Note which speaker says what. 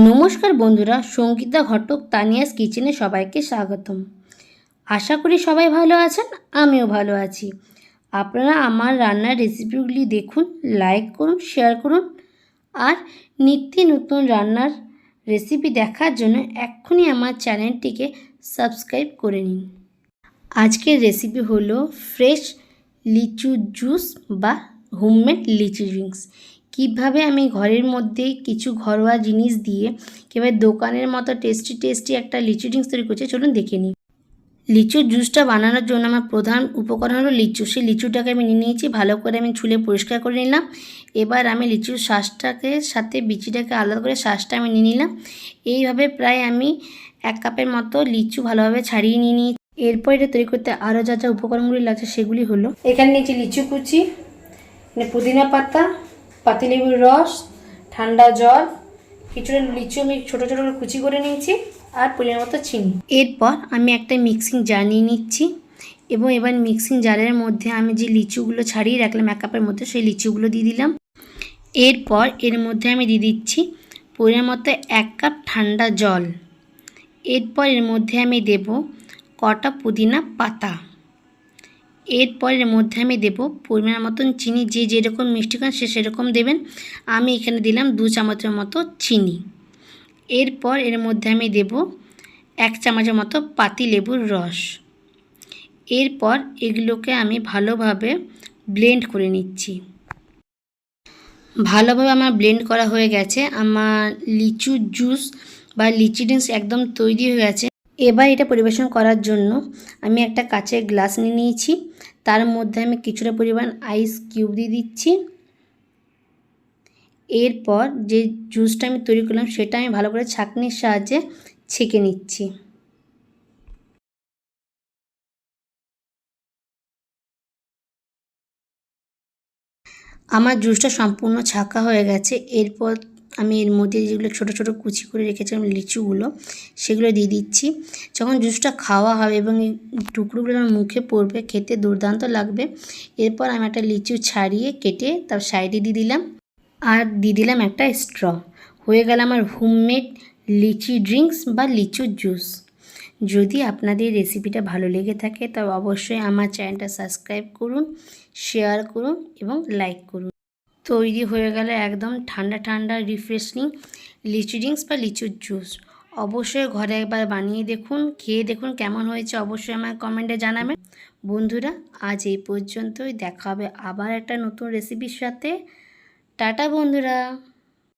Speaker 1: নমস্কার বন্ধুরা, সঙ্গীতা ঘটক, তানিয়াস কিচেনে সবাইকে স্বাগতম। আশা করি সবাই ভালো আছেন, আমিও ভালো আছি। আপনারা আমার রান্নার রেসিপিগুলি দেখুন লাইক করুন শেয়ার করুন, আর নিত্য নতুন রান্নার রেসিপি দেখার জন্য এক্ষুনি আমার চ্যানেলটিকে সাবস্ক্রাইব করে নিন। আজকের রেসিপি হলো ফ্রেশ লিচু জুস বা হোমমেড লিচু ড্রিঙ্কস কীভাবে আমি ঘরের মধ্যেই কিছু ঘরোয়া জিনিস দিয়ে কীভাবে দোকানের মতো টেস্টি টেস্টি একটা লিচু ড্রিঙ্কস তৈরি করছে, চলুন দেখে নিই। লিচুর জুসটা বানানোর জন্য আমার প্রধান উপকরণ হলো লিচু। সেই লিচুটাকে আমি নিয়ে নিয়েছি, ভালো করে আমি ছুলে পরিষ্কার করে নিলাম। এবার আমি লিচুর শ্বাসটাকে সাথে, বিচিটাকে আলাদা করে শ্বাসটা আমি নিয়ে নিলাম। এইভাবে প্রায় আমি এক কাপের মতো লিচু ভালোভাবে ছাড়িয়ে নিয়ে নিই এরপর এটা তৈরি করতে আরও যা যা উপকরণগুলি লাগছে সেগুলি হলো, এখানে নিয়েছি লিচু কুচি পুদিনা পাতা পাতিলেবুর রস, ঠান্ডা জল, কিছুটা লিচু আমি ছোটো ছোটো করে কুচি করে নিয়েছি আর পরিমাণ মতো চিনি। এরপর আমি একটা মিক্সিং জার নিয়ে নিচ্ছি এবং এবার মিক্সিং জারের মধ্যে আমি যে লিচুগুলো ছাড়িয়ে রাখলাম এক কাপের মধ্যে সেই লিচুগুলো দিয়ে দিলাম। এরপর এর মধ্যে আমি দিয়ে দিচ্ছি পরিমাণ মতো এক কাপ ঠান্ডা জল। এরপর এর মধ্যে আমি দেব কটা পুদিনা পাতা। এরপর এর মধ্যে আমি দেব পরিমাণ মতন চিনি, যে যেরকম মিষ্টি খান সে সেরকম দেবেন। আমি এখানে দিলাম দু চামচের মতো চিনি। এরপর এর মধ্যে আমি দেব এক চামচের মতো পাতি লেবুর রস। এরপর এগুলোকে আমি ভালোভাবে ব্লেন্ড করে নিচ্ছি। ভালোভাবে আমার ব্লেন্ড করা হয়ে গেছে। আমার লিচু জুস বা লিচি ড্রিঙ্কস একদম তৈরি হয়ে গেছে। এবার এটা পরিবেশন করার জন্য আমি একটা কাচের গ্লাস নিয়ে নিয়েছি। তার মধ্যে আমি কিছুটা পরিমাণ আইস কিউব দিয়ে দিচ্ছি। এরপর যে জুসটা আমি তৈরি করলাম সেটা আমি ভালো করে ছাঁকনির সাহায্যে ছেঁকে নিচ্ছি। আমার জুসটা সম্পূর্ণ ছাঁকা হয়ে গেছে। এরপর আমি এর মধ্যে যেগুলো ছোটো ছোটো কুচি করে রেখেছিলাম, লিচুগুলো, সেগুলো দিয়ে দিচ্ছি। যখন জুসটা খাওয়া হবে এবং এই টুকরোগুলো যখন মুখে পড়বে, খেতে দুর্দান্ত লাগবে। এরপর আমি একটা লিচু ছাড়িয়ে কেটে তার সাইডে দিয়ে দিলাম। আর দিয়ে দিলাম একটা স্ট্র। হয়ে গেল আমার হোমমেড লিচি ড্রিঙ্কস বা লিচু জুস। যদি আপনাদের রেসিপিটা ভালো লেগে থাকে, তবে অবশ্যই আমার চ্যানেলটা সাবস্ক্রাইব করুন, শেয়ার করুন এবং লাইক করুন। তৈরি হয়ে গেল একদম ঠান্ডা ঠান্ডা রিফ্রেশিং লিচু ড্রিঙ্কস বা লিচুর জুস অবশ্যই ঘরে একবার বানিয়ে দেখুন, খেয়ে দেখুন কেমন হয়েছে অবশ্যই আমার কমেন্টে জানাবেন। বন্ধুরা, আজ এই পর্যন্তই, দেখা হবে আবার একটা নতুন রেসিপির সাথে। টাটা বন্ধুরা!